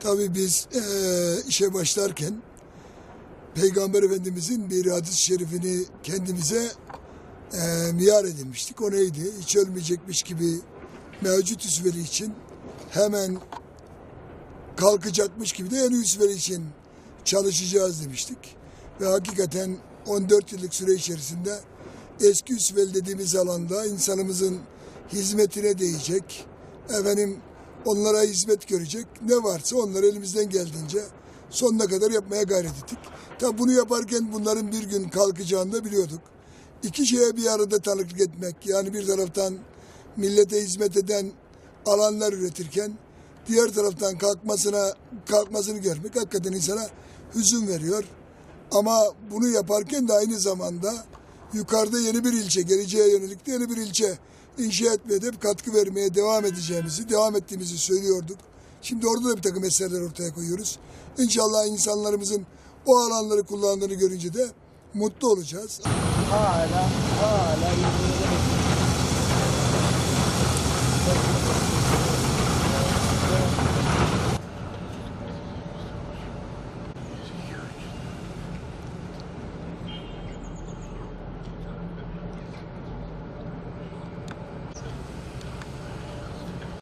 Tabii biz eee, işe başlarken Peygamber Efendimizin bir hadis-i şerifini kendimize eee miyar edinmiştik. O neydi? Hiç ölmeyecekmiş gibi mevcut üsveri için hemen kalkacakmış gibi de yeni üsveri için çalışacağız demiştik. Ve hakikaten 14 yıllık süre içerisinde eski üsvel dediğimiz alanda insanımızın hizmetine değecek, efendim onlara hizmet görecek ne varsa onları elimizden geldiğince sonuna kadar yapmaya gayret ettik. Tabi bunu yaparken bunların bir gün kalkacağını da biliyorduk. İki şeye bir arada tanıklık etmek yani bir taraftan millete hizmet eden alanlar üretirken diğer taraftan kalkmasına kalkmasını görmek hakikaten insana hüzün veriyor. Ama bunu yaparken de aynı zamanda yukarıda yeni bir ilçe, geleceğe yönelik yeni bir ilçe inşa etmeye de katkı vermeye devam edeceğimizi, devam ettiğimizi söylüyorduk. Şimdi orada da bir takım eserler ortaya koyuyoruz. İnşallah insanlarımızın o alanları kullandığını görünce de mutlu olacağız. hala hala.